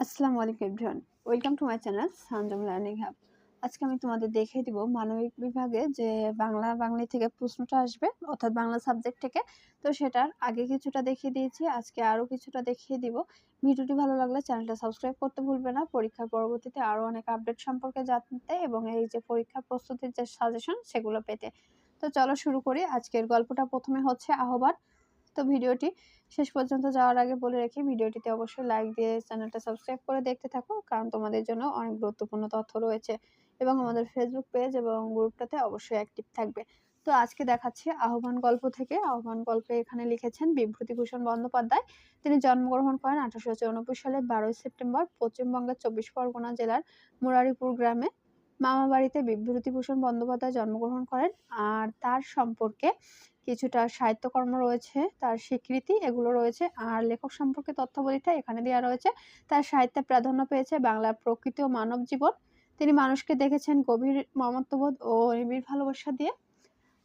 আসসালামু আলাইকুম everyone. Welcome to my channel Sanjam learning hub আজকে আমি তোমাদের দেখিয়ে দিব মানবিক বিভাগে যে বাংলা বাংলা থেকে প্রশ্নটা আসবে, অর্থাৎ বাংলা সাবজেক্ট থেকে। তো সেটার আগে কিছুটা দেখিয়ে দিয়েছি, আজকে আরও কিছুটা দেখিয়ে দিব। ভিডিওটি ভালো লাগলে চ্যানেলটা সাবস্ক্রাইব করতে ভুলবে না। পরীক্ষার পরবর্তীতে আরও অনেক আপডেট সম্পর্কে জানতে এবং এই যে পরীক্ষার প্রস্তুতির যে সাজেশন সেগুলো পেতে। তো চলো শুরু করি। আজকের গল্পটা প্রথমে হচ্ছে আহ্বান। তো ভিডিওটি শেষ পর্যন্ত যাওয়ার আগে বলে রাখি, ভিডিওটিতে অবশ্যই লাইক দিয়ে চ্যানেলটা সাবস্ক্রাইব করে দেখতে থাকো, কারণ তোমাদের জন্য অনেক গুরুত্বপূর্ণ তথ্য রয়েছে এবং আমাদের ফেসবুক পেজ এবং গ্রুপটাতে অবশ্যই অ্যাক্টিভ থাকবে। তো আজকে দেখাচ্ছি আহ্বান গল্প থেকে। আহ্বান গল্পে এখানে লিখেছেন বিভূতিভূষণ বন্দ্যোপাধ্যায়। তিনি জন্মগ্রহণ করেন আঠারোশো চৌরানব্বই সালের বারোই সেপ্টেম্বর, পশ্চিমবঙ্গের চব্বিশ পরগনা জেলার মুরারিপুর গ্রামে। মামা বাড়িতে বিভূতিভূষণ বন্দ্যোপাধ্যায় জন্মগ্রহণ করেন আর তার সম্পর্কে কিছুটা সাহিত্যকর্ম রয়েছে, তার স্বীকৃতি এগুলো রয়েছে। আর লেখক সম্পর্কে তথ্যাবলীটা এখানে দেওয়া রয়েছে। তার সাহিত্যে প্রাধান্য পেয়েছে বাংলার প্রকৃতি ও মানব জীবন। তিনি মানুষকে দেখেছেন গভীর মমত্ববোধ ও নিবিড় ভালোবাসা দিয়ে।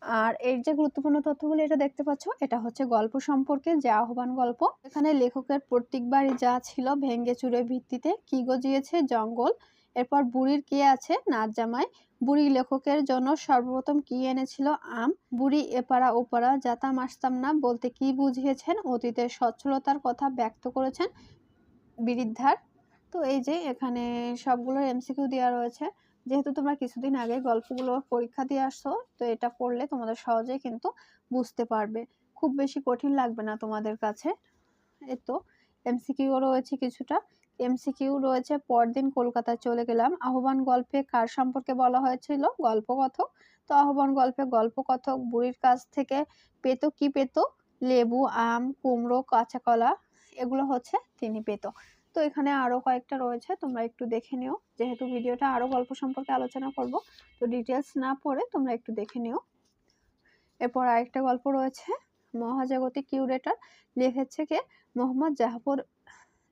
আর এর যে গুরুত্বপূর্ণ তথ্যগুলি এটা দেখতে পাচ্ছ, এটা হচ্ছে গল্প সম্পর্কে যে আহ্বান গল্প। এখানে লেখকের প্রত্যেকবারই যা ছিল ভেঙ্গে চুরে ভিত্তিতে কি গজিয়েছে জঙ্গল এরপর বুড়ির কে আছে? নাচ জামাই। বুড়ি লেখকের জন্য সর্বপ্রথম কি এনেছিল আম? বুড়ি এপাড়া ওপাড়া যাতাম আসতাম না, বলতে কি বুঝিয়েছেন? অতীতের সচ্ছলতার কথা ব্যক্ত করেছেন বিরিদ্ধার। তো এই যে, এখানে সবগুলো এমসিকিউ দেওয়া রয়েছে। যেহেতু তোমরা কিছুদিন আগে গল্পগুলো পরীক্ষা দিয়ে আসছো, তো এটা পড়লে তোমাদের সহজেই কিন্তু বুঝতে পারবে। খুব বেশি কঠিন লাগবে না তোমাদের কাছে। এই তো এমসিকিউ রয়েছে কিছুটা। এমসিকিউ রয়েছে, পরদিন কলকাতায় চলে গেলাম। আহ্বান গল্পে কার সম্পর্কে বলা হয়েছিল? গল্পকথক। তো আহ্বান গল্পে গল্পকথক বুড়ির কাছ থেকে পেত কি পেত? লেবু, আম, কুমড়ো, কাঁচা কলা, এগুলো হচ্ছে তিনি পেত। তো এখানে আরও কয়েকটা রয়েছে, তোমরা একটু দেখে নিও। যেহেতু ভিডিওটা আরও গল্প সম্পর্কে আলোচনা করব, তো ডিটেলস না পড়ে তোমরা একটু দেখে নিও। এরপর আরেকটা গল্প রয়েছে, মহাজাগতিক কিউরেটর লিখেছে কে? মোহাম্মদ জাফর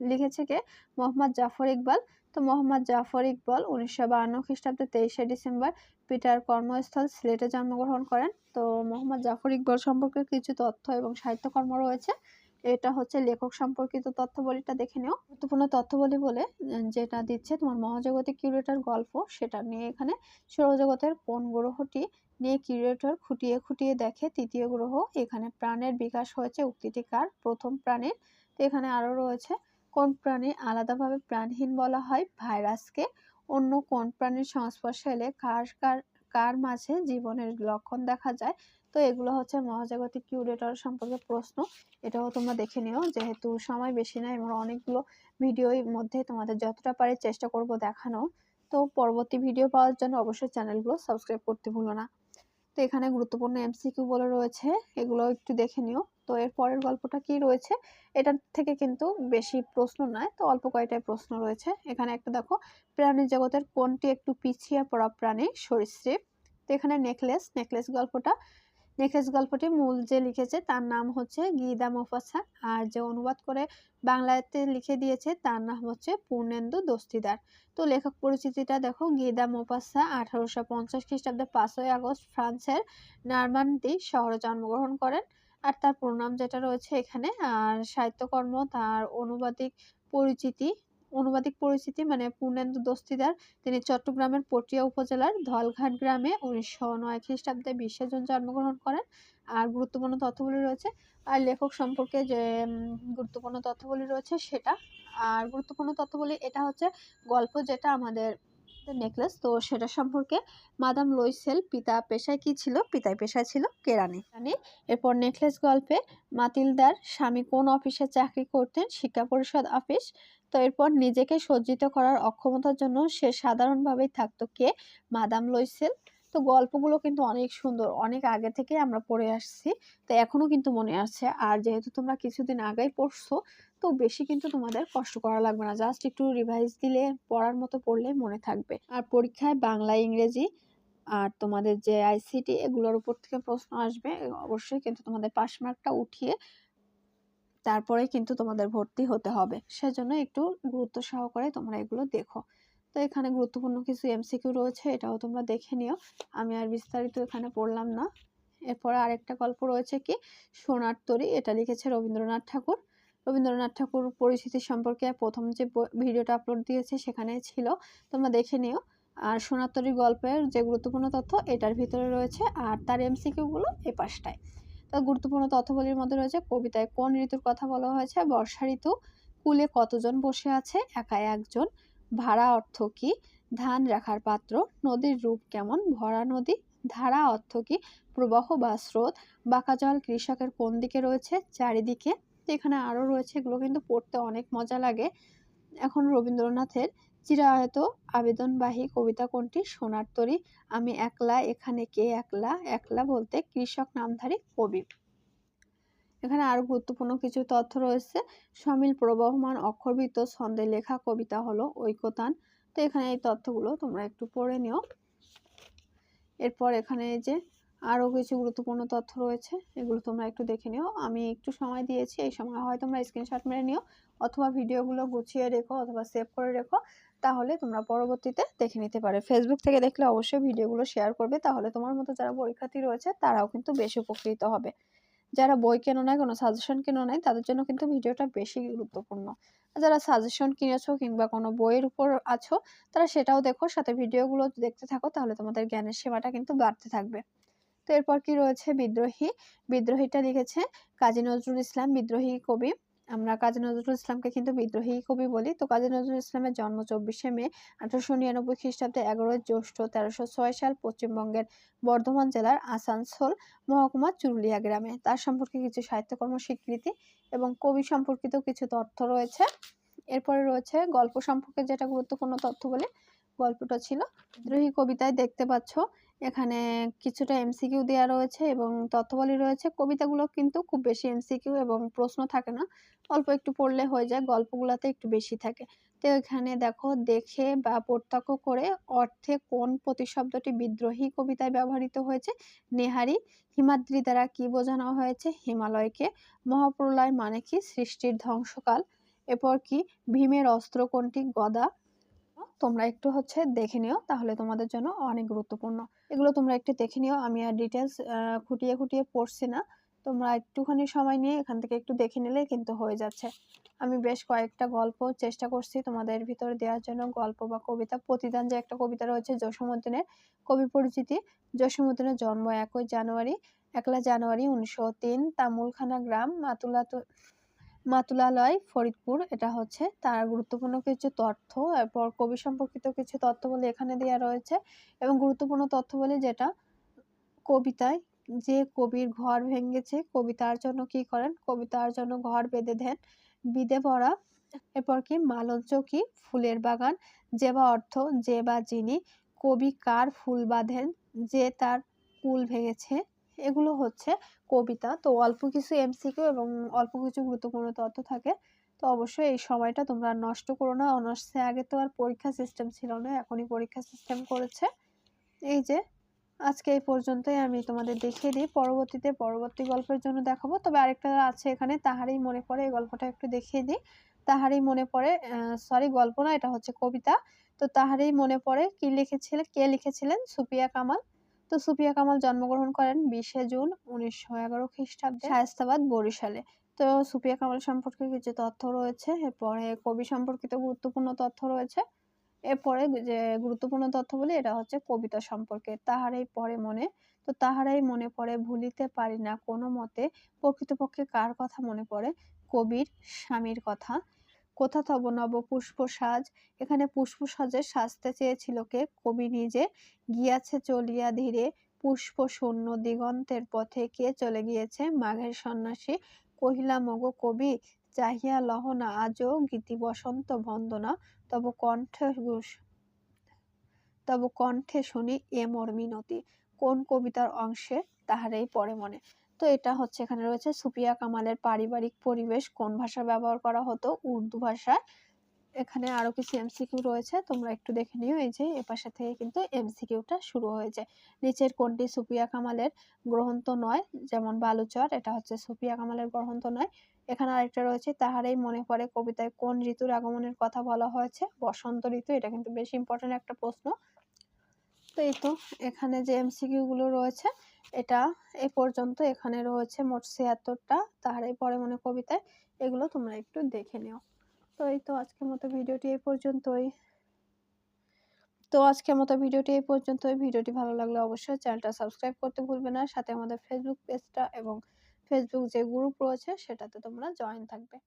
লিখেছে কে? মোহাম্মদ জাফর ইকবাল। তো মোহাম্মদ জাফর ইকবাল উনিশশো বাহান্ন খ্রিস্টাব্দে তেইশে ডিসেম্বর পিটার কর্মস্থল সিলেটে জন্মগ্রহণ করেন। তো মোহাম্মদ জাফর ইকবাল সম্পর্কে কিছু তথ্য এবং সাহিত্যকর্ম রয়েছে। এটা হচ্ছে লেখক সম্পর্কিত তথ্যবলিটা দেখে নিও। গুরুত্বপূর্ণ তথ্যবলি বলে যেটা দিচ্ছে তোমার মহাজগতিক কিউরেটর গল্প। সেটা নিয়ে এখানে সৌরজগতের কোন গ্রহটি নিয়ে কিউরেটর খুঁটিয়ে খুঁটিয়ে দেখে তৃতীয় গ্রহ? এখানে প্রাণের বিকাশ হয়েছে। উক্তিটি কার? প্রথম প্রাণীর। তো এখানে আরও রয়েছে। কোন প্রাণী আলাদাভাবে প্রাণহীন বলা হয়? ভাইরাসকে অন্য কোন প্রাণীর সংস্পর্শে এলে কার কার কার মাঝে জীবনের লক্ষণ দেখা যায়? তো এগুলো হচ্ছে মহাজাগতিক কিউরেটর সম্পর্কে প্রশ্ন। এটাও তোমরা দেখে নিও, যেহেতু সময় বেশি নাই আমরা অনেকগুলো ভিডিওর মধ্যে তোমাদের যতটা পারি চেষ্টা করব দেখানো। তো পরবর্তী ভিডিও পাওয়ার জন্য অবশ্যই চ্যানেলগুলো সাবস্ক্রাইব করতে ভুলো না। তো এখানে গুরুত্বপূর্ণ এমসিকিউ বলে রয়েছে, এগুলো একটু দেখে নিও। তো এর পরের গল্পটা কি রয়েছে? এটার থেকে কিন্তু বেশি প্রশ্ন নয়। তো অল্প কয়টাই প্রশ্ন রয়েছে। এখানে একটা দেখো, প্রাণী জগতের কোনটি একটু পিছিয়ে পড়া প্রাণী? সরীসৃপ। তো এখানে নেকলেস নেকলেস গল্পটা। নেকলেস গল্পটি মূল যে লিখেছে তার নাম হচ্ছে গিদা মোফাসা। আর যে অনুবাদ করে বাংলাতে লিখে দিয়েছে তার নাম হচ্ছে পূর্ণেন্দু দস্তিদার। তো লেখক পরিচিতিটা দেখো, গিদা মোপাসা আঠারোশো পঞ্চাশ খ্রিস্টাব্দে পাঁচই আগস্ট ফ্রান্সের নারমান্দি শহরে জন্মগ্রহণ করেন। আর তার প্রণাম যেটা রয়েছে এখানে, আর সাহিত্যকর্ম, তার অনুবাদিক পরিচিতি অনুবাদিক পরিচিতি মানে পূর্ণেন্দু দস্তিদার। তিনি চট্টগ্রামের পটিয়া উপজেলার ধলঘাট গ্রামে উনিশশো নয় খ্রিস্টাব্দে বিশে জুন জন্মগ্রহণ করেন। আর গুরুত্বপূর্ণ তথ্যগুলি রয়েছে, আর লেখক সম্পর্কে যে গুরুত্বপূর্ণ তথ্যগুলি রয়েছে সেটা। আর গুরুত্বপূর্ণ তথ্যগুলি, এটা হচ্ছে গল্প যেটা আমাদের নেকলেস তো সেটা সম্পর্কে মাদাম লইসেল পিতা পেশায় কি ছিল? পিতায় পেশায় ছিল কেরানি। কেরানি, এরপর নেকলেস গল্পে মাতিলদার স্বামী কোন অফিসে চাকরি করতেন? শিক্ষা পরিষদ অফিস। তো এরপর নিজেকে সজ্জিত করার অক্ষমতার জন্য সে সাধারণভাবেই থাকতো কে? মাদাম লইসেল তো গল্পগুলো কিন্তু অনেক সুন্দর, অনেক আগে থেকে আমরা পড়ে আসছি। তো এখনও কিন্তু মনে আছে। আর যেহেতু তোমরা কিছুদিন আগেই পড়ছো তো বেশি কিন্তু তোমাদের কষ্ট করা লাগবে না। জাস্ট একটু রিভাইজ দিলে, পড়ার মতো পড়লে মনে থাকবে। আর পরীক্ষায় বাংলা, ইংরেজি আর তোমাদের যে আইসিটি এগুলোর উপর থেকে প্রশ্ন আসবে অবশ্যই কিন্তু তোমাদের পাস মার্কটা উঠিয়ে তারপরে কিন্তু তোমাদের ভর্তি হতে হবে। সেজন্য একটু গুরুত্ব সহকারে তোমরা এগুলো দেখো। তো এখানে গুরুত্বপূর্ণ কিছু এমসিকিউ রয়েছে, এটাও তোমরা দেখে নিও। আমি আর বিস্তারিত এখানে পড়লাম না। এরপরে আরেকটা গল্প রয়েছে কি? সোনার তরী, এটা লিখেছে রবীন্দ্রনাথ ঠাকুর। রবীন্দ্রনাথ ঠাকুর পরিচিতি সম্পর্কে প্রথম যে ভিডিওটা আপলোড দিয়েছে সেখানে ছিল। তোমরা দেখে নিও। আর সোনাতরি গল্পের যে গুরুত্বপূর্ণ তথ্য, এটার ভিতরে রয়েছে। আর তার এমসিকিউগুলো এ পাশটায়। তো গুরুত্বপূর্ণ তথ্যগুলির মধ্যে রয়েছে কবিতায় কোন ঋতুর কথা বলা হয়েছে, বর্ষা ঋতু, কুলে কতজন বসে আছে, একা একজন, ভাড়া অর্থ কি, ধান রাখার পাত্র, নদীর রূপ কেমন, ভরা নদী, ধারা অর্থ কি, প্রবাহ বা স্রোত, বাঁকা জল কৃষকের কোন দিকে রয়েছে, চারিদিকে এখানে আরও রয়েছে, এগুলো কিন্তু পড়তে অনেক মজা লাগে। এখন রবীন্দ্রনাথের চিরায়ত আবেদনবাহী কবিতা কোনটি? সোনার তরী। আমি একলা, এখানে কে একলা? একলা বলতে কৃষক, নামধারী, কবি। এখানে আরও গুরুত্বপূর্ণ কিছু তথ্য রয়েছে। সমিল প্রবহমান, অক্ষরবৃত্ত, ছন্দে লেখা কবিতা হলো ঐকতান। তো এখানে এই তথ্যগুলো তোমরা একটু পড়ে নিও। এরপর এখানে যে আরও কিছু গুরুত্বপূর্ণ তথ্য রয়েছে, এগুলো তোমরা একটু দেখে নিও। আমি একটু সময় দিয়েছি, এই সময় হয় তোমরা স্ক্রিনশট মেরে নিও অথবা ভিডিওগুলো গুছিয়ে রেখো অথবা সেভ করে রেখো, তাহলে তোমরা পরবর্তীতে দেখে নিতে পারে। ফেসবুক থেকে দেখলে অবশ্যই ভিডিওগুলো শেয়ার করবে, তাহলে তোমার মতো যারা পরীক্ষার্থী রয়েছে তারাও কিন্তু বেশি উপকৃত হবে। যারা বই কেনো নাই, কোনো সাজেশন কেনো নাই, তাদের জন্য কিন্তু ভিডিওটা বেশি গুরুত্বপূর্ণ। যারা সাজেশন কিনেছো কিংবা কোনো বইয়ের উপর আছো, তারা সেটাও দেখো, সাথে ভিডিওগুলো দেখতে থাকো, তাহলে তোমাদের জ্ঞানের সীমাটা কিন্তু বাড়তে থাকবে। তো এরপর কি রয়েছে? বিদ্রোহী। বিদ্রোহীটা লিখেছে কাজী নজরুল ইসলাম বিদ্রোহী কবি। আমরা কাজী নজরুল ইসলামকে কিন্তু বিদ্রোহী কবি বলি। তো কাজী নজরুল ইসলামের জন্ম চব্বিশে মে আঠারোশো নিরানব্বই খ্রিস্টাব্দে এগারোই জ্যৈষ্ঠ তেরোশো ছয় সাল পশ্চিমবঙ্গের বর্ধমান জেলার আসানসোল, মহকুমা চুরুলিয়া গ্রামে। তার সম্পর্কে কিছু সাহিত্যকর্ম স্বীকৃতি এবং কবি সম্পর্কিত কিছু তথ্য রয়েছে। এরপরে রয়েছে গল্প সম্পর্কে যেটা গুরুত্বপূর্ণ তথ্য বলে গল্পটা ছিল। বিদ্রোহী কবিতায় দেখতে পাচ্ছ এখানে কিছুটা এমসিকিউ দেওয়া রয়েছে এবং তথ্যবলী রয়েছে। কবিতাগুলো কিন্তু খুব বেশি এমসিকিউ এবং প্রশ্ন থাকে না। অল্প একটু পড়লে হয়ে যায়, গল্পগুলোতে একটু বেশি থাকে। তো এখানে দেখো, দেখে বা প্রত্যক্ষ করে অর্থে কোন প্রতিশব্দটি বিদ্রোহী কবিতায় ব্যবহৃত হয়েছে? নেহারি, হিমাদ্রি দ্বারা কি বোঝানো হয়েছে? হিমালয়কে। মহাপ্রলয় মানে কি? সৃষ্টির ধ্বংসকাল। এরপর কি? ভীমের অস্ত্র কোনটি? গদা। তোমরা একটু হচ্ছে দেখে নিও, তাহলে তোমাদের জন্য অনেক গুরুত্বপূর্ণ। এগুলো তোমরা একটু দেখে নিও। আমি আর ডিটেলস খুঁটিয়ে খুঁটিয়ে পড়ছি না। তোমরা একটুখানি সময় নিয়ে এখান থেকে একটু দেখে নিলে কিন্তু হয়ে যাচ্ছে। আমি বেশ কয়েকটা গল্প চেষ্টা করছি তোমাদের ভিতরে দেওয়ার জন্য। গল্প বা কবিতা, প্রতিদান যে একটা কবিতা রয়েছে, জসীমউদ্দিনের কবি পরিচিতি। জসীমউদ্দিনের জন্ম একই জানুয়ারি, একলা জানুয়ারি উনিশশো তিন, তামুলখানা গ্রাম মাতুলা মাতুলালয়, ফরিদপুর, এটা হচ্ছে তার গুরুত্বপূর্ণ কিছু তথ্য। এরপর কবি সম্পর্কিত কিছু তথ্য বলে এখানে দেওয়া রয়েছে এবং গুরুত্বপূর্ণ তথ্য বলে যেটা কবিতায়, যে কবির ঘর ভেঙেছে, কবিতার জন্য কি করেন? কবিতার জন্য ঘর বেঁধে দেন বিদে পড়া। এরপর কি? মালঞ্চ কি? ফুলের বাগান, যে বা অর্থ, যে বা যিনি, কবি কার ফুল বাঁধেন, যে তার কুল ভেঙেছে? এগুলো হচ্ছে কবিতা। তো অল্প কিছু এমসিকিউ এবং অল্প কিছু গুরুত্বপূর্ণ তথ্য থাকে। তো অবশ্যই এই সময়টা তোমরা নষ্ট করো না। অনার্সে আগে তো আর পরীক্ষা সিস্টেম ছিল না, এখনই পরীক্ষা সিস্টেম করেছে। এই যে, আজকে এই পর্যন্তই আমি তোমাদের দেখিয়ে দিই। পরবর্তীতে পরবর্তী গল্পের জন্য দেখাবো। তবে আরেকটা আছে এখানে, তাহারই মনে পড়ে। এই গল্পটা একটু দেখিয়ে দিই। তাহারই মনে পড়ে সরি গল্প না, এটা হচ্ছে কবিতা। তো তাহারই মনে পড়ে কি লিখেছিলেন কে লিখেছিলেন? সুপিয়া কামাল। তো সুফিয়া কামাল জন্মগ্রহণ করেন বিশে জুন উনিশশো এগারো খ্রিস্টাব্দে। শায়স্তাবাদ, বরিশালে। তো সুফিয়া কামাল সম্পর্কে কিছু তথ্য রয়েছে, এরপরে কবি সম্পর্কিত গুরুত্বপূর্ণ তথ্য রয়েছে, এরপরে যে গুরুত্বপূর্ণ তথ্য বলি এটা হচ্ছে কবিতা সম্পর্কে, তাহারাই পরে মনে। তো তাহারাই মনে পড়ে, ভুলিতে পারি না কোনো মতে, প্রকৃতপক্ষে কার কথা মনে পড়ে? কবির স্বামীর কথা। কোথা তব নব পুষ্প সাজ। এখানে পুষ্প সাজে সাজতে চেয়েছিল কে? কবি নিজে গিয়াছে চলিয়া ধীরে। পুষ্প শূন্য দিগন্তের পথে কে চলে গিয়েছে? মাঘের সন্ন্যাসী কহিলা, মগ কবি, চাহিয়া লহনা আজও গীতি বসন্ত বন্দনা। তব কণ্ঠে তব কণ্ঠে শুনি এ মোর মিনতি কোন কবিতার অংশে তাহারাই পরে মনে? তো এটা হচ্ছে এখানে রয়েছে সুপিয়া কামালের পারিবারিক পরিবেশ, কোন ভাষা ব্যবহার করা হতো, উর্দু ভাষায় এখানে আরও কিছু এমসিকিউ রয়েছে, তোমরা একটু দেখে নিও, এই যে এপাশে থেকে কিন্তু এমসিকিউটা শুরু হয়েছে। নিচের কোনটি সুপিয়া কামালের গ্রহন্ত নয়, যেমন বালুচর, এটা হচ্ছে সুপিয়া কামালের গ্রহন্ত নয়। এখানে আরেকটা রয়েছে, তাহারাই মনে পড়ে কবিতায় কোন ঋতুর আগমনের কথা বলা হয়েছে? বসন্ত ঋতু, এটা কিন্তু বেশ ইম্পর্টেন্ট একটা প্রশ্ন। তো এই তো, এখানে যে এমসিকিউ গুলো রয়েছে এটা এ পর্যন্ত এখানে রয়েছে মোট ছিয়াত্তরটা। তাহারাই পরে মনে কবিতায় এগুলো তোমরা একটু দেখে নিও। তো এই তো আজকের মতো ভিডিওটি এই পর্যন্তই। তো আজকের মতো ভিডিওটি এই পর্যন্তই। ভিডিওটি ভালো লাগলে অবশ্যই চ্যানেলটা সাবস্ক্রাইব করতে ভুলবে না। সাথে আমাদের ফেসবুক পেজটা এবং ফেসবুক যে গ্রুপ রয়েছে সেটাতে তোমরা জয়েন থাকবে।